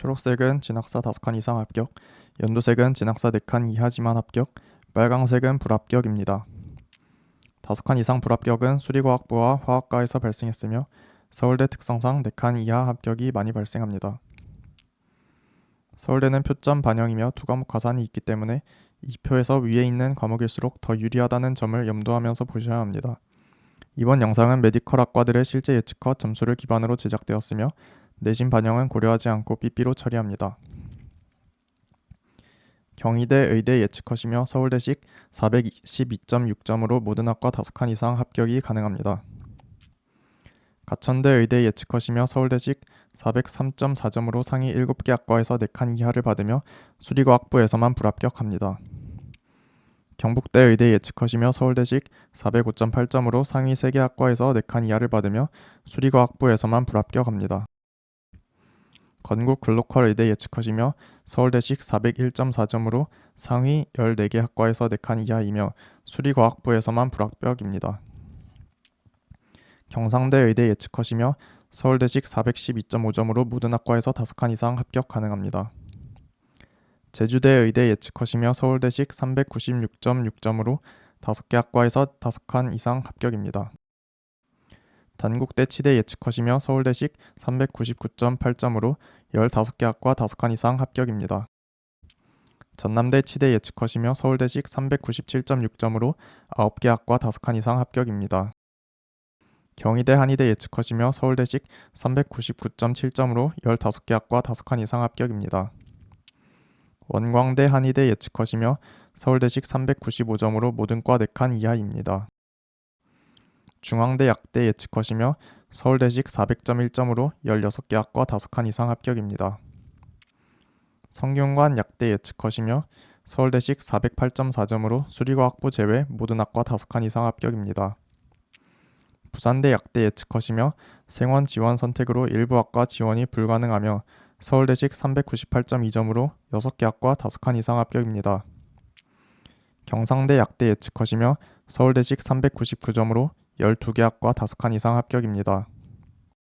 초록색은 진학사 5칸 이상 합격, 연두색은 진학사 4칸 이하지만 합격, 빨강색은 불합격입니다. 5칸 이상 불합격은 수리과학부와 화학과에서 발생했으며 서울대 특성상 4칸 이하 합격이 많이 발생합니다. 서울대는 표점 반영이며 두 과목 가산이 있기 때문에 이 표에서 위에 있는 과목일수록 더 유리하다는 점을 염두하면서 보셔야 합니다. 이번 영상은 메디컬 학과들의 실제 예측과 점수를 기반으로 제작되었으며 내신 반영은 고려하지 않고 삐삐로 처리합니다. 경희대 의대 예측컷이며 서울대식 412.6점으로 모든 학과 5칸 이상 합격이 가능합니다. 가천대 의대 예측컷이며 서울대식 403.4점으로 상위 7개 학과에서 4칸 이하를 받으며 수리과학부에서만 불합격합니다. 경북대 의대 예측컷이며 서울대식 405.8점으로 상위 3개 학과에서 4칸 이하를 받으며 수리과학부에서만 불합격합니다. 건국 글로컬 의대 예측컷이며 서울대식 401.4점으로 상위 14개 학과에서 4칸 이하이며 수리과학부에서만 불합격입니다. 경상대 의대 예측컷이며 서울대식 412.5점으로 모든 학과에서 5칸 이상 합격 가능합니다. 제주대 의대 예측컷이며 서울대식 396.6점으로 5개 학과에서 5칸 이상 합격입니다. 단국대 치대 예측컷이며 서울대식 399.8점으로 15개 학과 5칸 이상 합격입니다. 전남대 치대 예측컷이며 서울대식 397.6점으로 9개 학과 5칸 이상 합격입니다. 경희대 한의대 예측컷이며 서울대식 399.7점으로 15개 학과 5칸 이상 합격입니다. 원광대 한의대 예측컷이며 서울대식 395점으로 모든 과 4칸 이하입니다. 중앙대 약대 예측컷이며 서울대식 400.1점으로 16개 학과 5칸 이상 합격입니다. 성균관 약대 예측컷이며 서울대식 408.4점으로 수리과학부 제외 모든 학과 5칸 이상 합격입니다. 부산대 약대 예측컷이며 생원 지원 선택으로 일부 학과 지원이 불가능하며 서울대식 398.2점으로 6개 학과 5칸 이상 합격입니다. 경상대 약대 예측컷이며 서울대식 399점으로 12개 학과 5칸 이상 합격입니다.